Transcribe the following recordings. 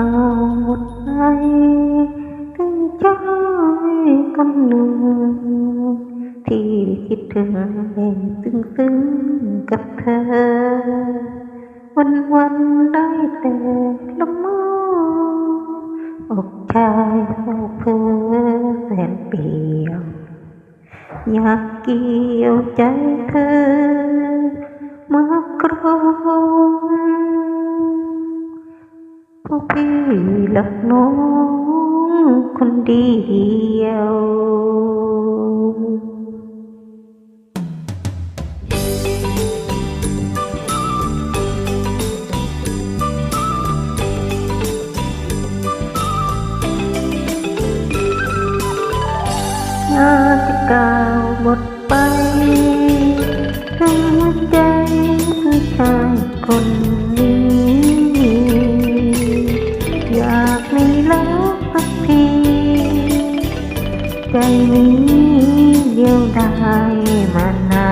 าวหมดไปถึงใจกันหนึ่งที่คิดถึงเองซึ้งซึ้งกับเธอ วันวันได้แต่ละเมออกชายเศร้าเพ้อแสนเปลี่ยวอยากเกี่ยวใจเธอมากรองเพราะพี่รักน้องคนเดียวน่าจะก้าวหมดไปถึงหัวใจ นี้เดียวได้มานา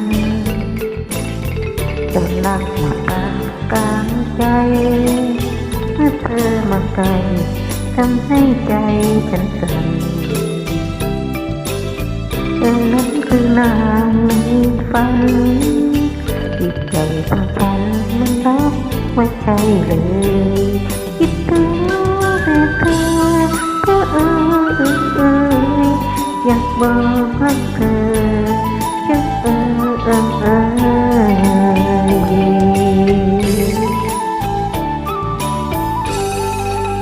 นจนรักมากลางกลางใจเมื่อเธอมาไกลทำให้ใจฉันสั่นเธอนั้นคือนางในฝันจิตใจของฉันมันรับไม่ใช่เลย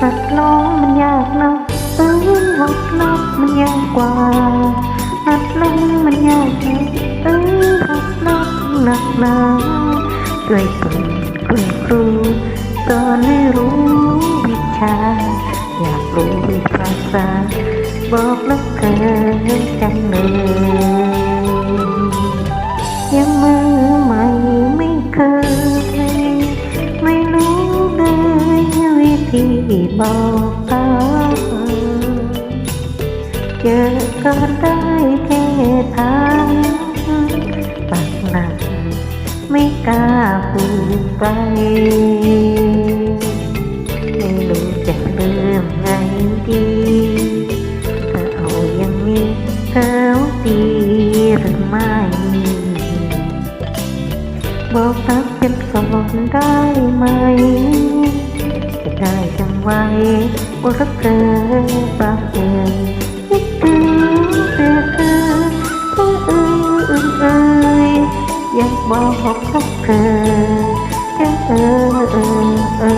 ตัดล้อมันยากนะเออหักลบมันยากกว่าหัดลงมันยากแค่เอ้ยหักลบหนักหนาช่วยคุณคุณครูสอนให้รู้วิชา อยากรู้ภาษา บอกรักเธอจังเลย ธีบอกตาเจอกันได้แค่ทางปากหนักไม่กล้าพูดไปไม่รู้จะเริ่มไงดีถ้าเอาอย่างนี้เธอดีหรือไม่บอกรักฉันก่อนได้ไหม ได้จำไว้ว่ารักเธอปากเอ่ยคิดถึงแต่เธอเธอเอ่ยเอ่ยเอ่ยยากบอกรักเธอเธอเอ่ยเอ่ยเอ่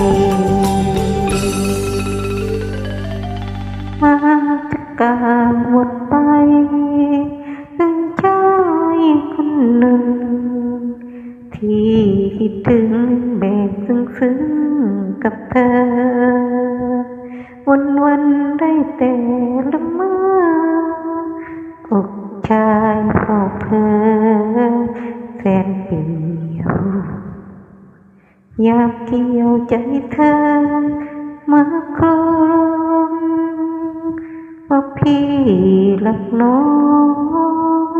ยมาจะกาหมดไปเป็นชายคนหนึ่งที่ คิดถึงแบบซึ้งๆกับเธอ วันวันๆได้แต่ละเมื่ออกชายเฝ้าเพอแสนเปลี่ยวอยากเกี่ยวใจเธอมาครองว่าพี่รักน้อง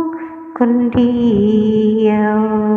คนเดียว